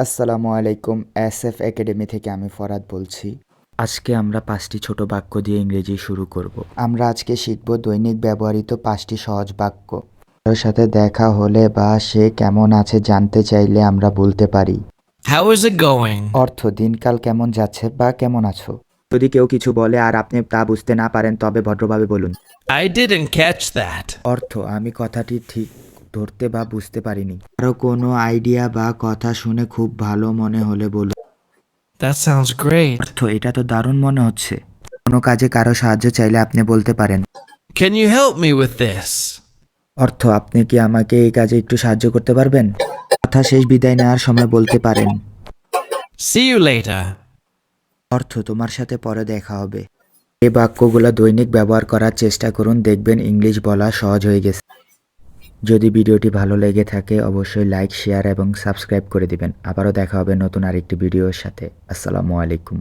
আসসালামু আলাইকুম S F academy থেকে আমি ফরাদ বলছি। আজকে আমরা পাঁচটি ছোট বাক্য দিয়ে ইংরেজি শুরু করব। আমরা আজকে শিখব দৈনিক ব্যবহৃত পাঁচটি সহজ বাক্য। কারোর সাথে দেখা হলে বা সে কেমন আছে জানতে চাইলে আমরা বলতে পারি How is it going? অর্থ দিনকাল কেমন যাচ্ছে বা কেমন আছো? যদি কেউ কিছু বলে আর আপনি তা বুঝতে না পারেন তবে ভদ্রভাবে বলুন। I didn't catch that. অর্থ আমি কথাটি ঠিক ধরতে বা বুঝতে পারিনি। কারও কোনো আইডিয়া বা কথা শুনে খুব ভালো মনে হলে বলুন। That sounds great. অর্থ এটা তো দারুণ মনে হচ্ছে। কোনো কাজে কারও সাহায্য চাইলে আপনি বলতে পারেন। Can you help me with this? অর্থ আপনি কি আমাকে এই কাজে একটু সাহায্য করতে পারবেন? কথা শেষ বিদায় নেওয়ার সময় বলতে পারেন। See you later. অর্থ তোমার সাথে পরে দেখা হবে। এই বাক্যগুলো দৈনিক ব্যবহার করার চেষ্টা করুন দেখবেন ইংলিশ বলা সহজ হয়ে গেছে। যদি ভিডিওটি ভালো লেগে থাকে, অবশ্যই লাইক শেয়ার এবং সাবস্ক্রাইব করে দিবেন। আবারও দেখা হবে নতুন আরেকটি ভিডিওর সাথে। আসসালামু আলাইকুম।